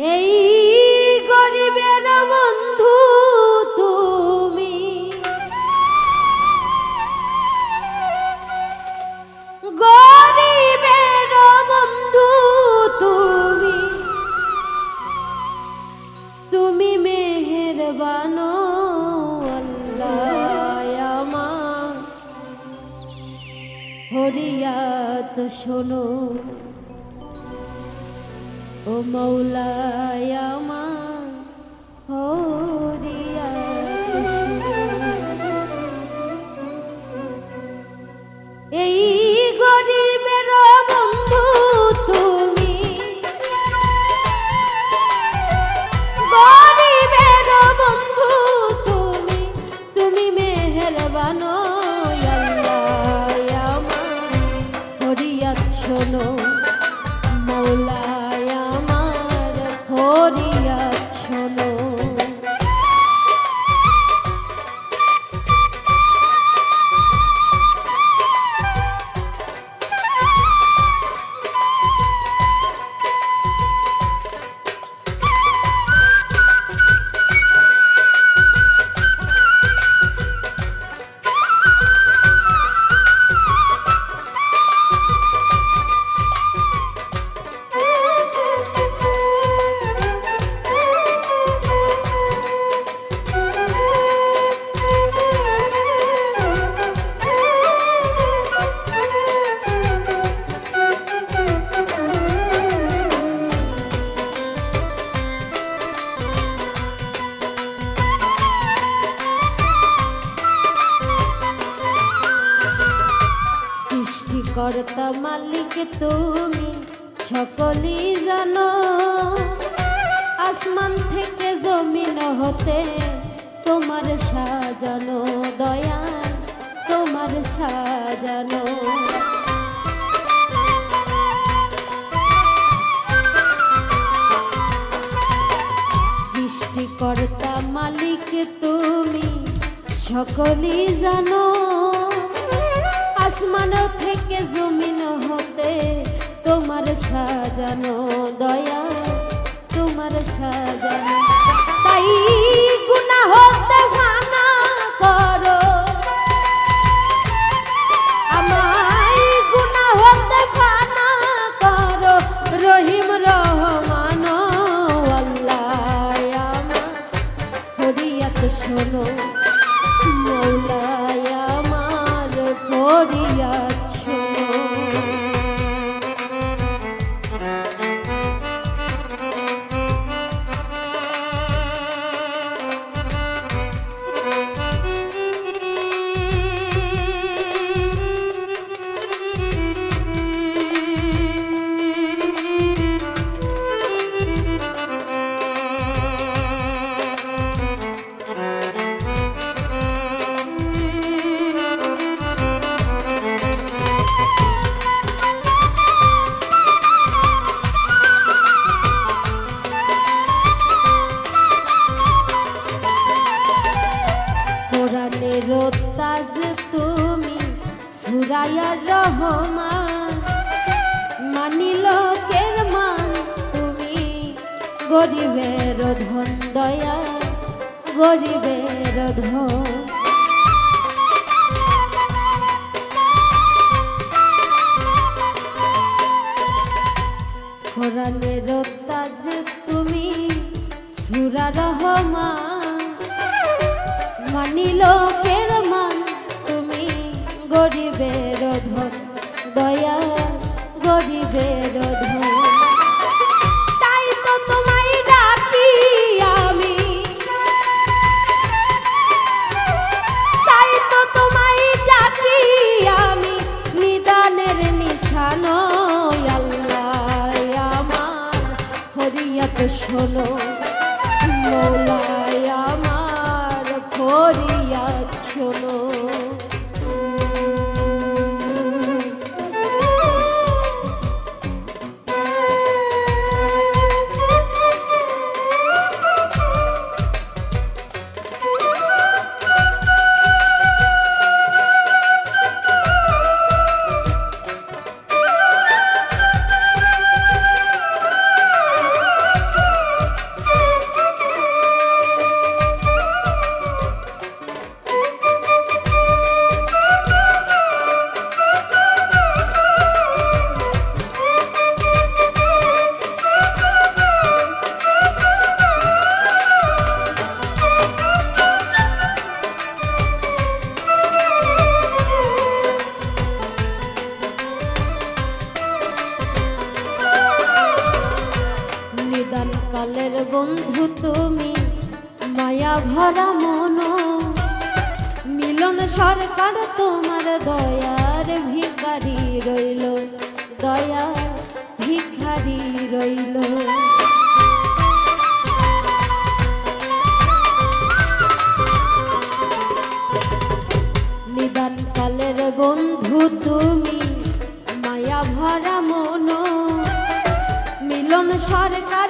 এই গরিবের বন্ধু তুমি। গরিবের বন্ধু তুমি। তুমি মেহেরবান হরিয়াত শোনো। ও মৌলায় আমার হরিয়াত সৃষ্টিকর্তা মালিক তুমি সকলেই জানো। আসমান থেকে জমিন হতে তোমার সাজানো দয়া, তোমার সাজানো। সৃষ্টিকর্তা মালিক তুমি সকলেই জানো। আসমান থেকে জমিন হতে তোমার সাজানো দয়া তোমার সাজানো তাই ফরিয়াদ কোরআনের তাজ তুমি সুরায়ার রহমান। মানিল কের মান তুমি, গরিবের ধন দয়া গরিবের ধন। কোরআনের তাজ তুমি, সুরা রহমান। মানিল কের মান তুমি গরিবের ধন দয়া গরিবের ধন। তাই তো আমার কালের বন্ধু তুমি, মায়া ভরা মন। মিলন সরকার তোমার দয়ার ভিখারি রইল, দয়া ভিখারি রইল। নিদান কালের বন্ধু তুমি, মায়া ভরা মন। মিলন সরকার